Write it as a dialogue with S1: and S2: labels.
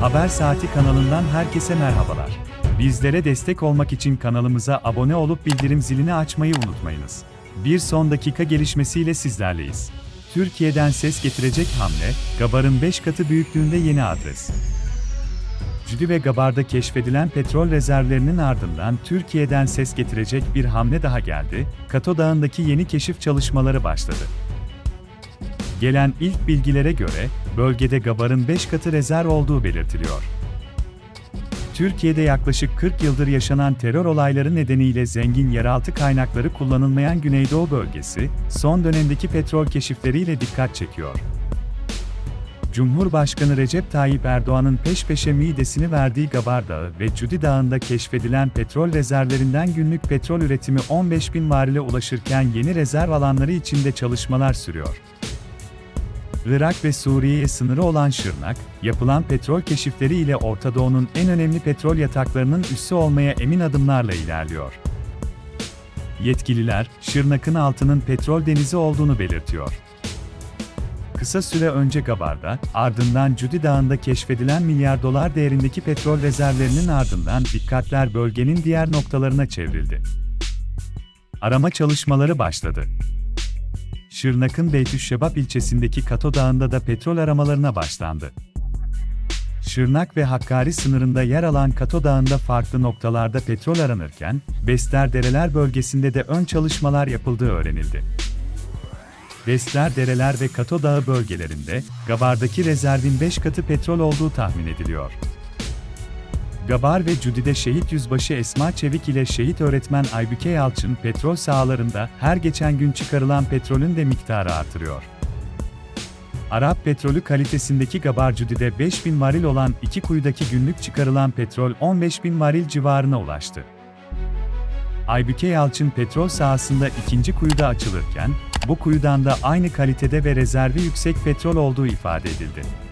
S1: Haber Saati kanalından herkese merhabalar. Bizlere destek olmak için kanalımıza abone olup bildirim zilini açmayı unutmayınız. Bir son dakika gelişmesiyle sizlerleyiz. Türkiye'den ses getirecek hamle, Gabar'ın 5 katı büyüklüğünde yeni adres. Cüdi ve Gabar'da keşfedilen petrol rezervlerinin ardından Türkiye'den ses getirecek bir hamle daha geldi, Kato Dağı'ndaki yeni keşif çalışmaları başladı. Gelen ilk bilgilere göre, bölgede Gabar'ın 5 katı rezerv olduğu belirtiliyor. Türkiye'de yaklaşık 40 yıldır yaşanan terör olayları nedeniyle zengin yeraltı kaynakları kullanılmayan Güneydoğu bölgesi, son dönemdeki petrol keşifleriyle dikkat çekiyor. Cumhurbaşkanı Recep Tayyip Erdoğan'ın peş peşe midesini verdiği Gabar Dağı ve Cudi Dağı'nda keşfedilen petrol rezervlerinden günlük petrol üretimi 15 bin varile ulaşırken yeni rezerv alanları içinde çalışmalar sürüyor. Irak ve Suriye'ye sınırı olan Şırnak, yapılan petrol keşifleri ile Orta Doğu'nun en önemli petrol yataklarının üssü olmaya emin adımlarla ilerliyor. Yetkililer, Şırnak'ın altının petrol denizi olduğunu belirtiyor. Kısa süre önce Gabar'da, ardından Cudi Dağı'nda keşfedilen milyar dolar değerindeki petrol rezervlerinin ardından dikkatler bölgenin diğer noktalarına çevrildi. Arama çalışmaları başladı. Şırnak'ın Beytüşşebap ilçesindeki Kato Dağı'nda da petrol aramalarına başlandı. Şırnak ve Hakkari sınırında yer alan Kato Dağı'nda farklı noktalarda petrol aranırken, Besler Dereler bölgesinde de ön çalışmalar yapıldığı öğrenildi. Besler Dereler ve Kato Dağı bölgelerinde, Gabar'daki rezervin 5 katı petrol olduğu tahmin ediliyor. Gabar ve Cudi'de şehit yüzbaşı Esma Çevik ile şehit öğretmen Aybüke Yalçın petrol sahalarında her geçen gün çıkarılan petrolün de miktarı artırıyor. Arap petrolü kalitesindeki Gabar Cudi'de 5000 varil olan iki kuyudaki günlük çıkarılan petrol 15.000 varil civarına ulaştı. Aybüke Yalçın petrol sahasında ikinci kuyuda açılırken, bu kuyudan da aynı kalitede ve rezervi yüksek petrol olduğu ifade edildi.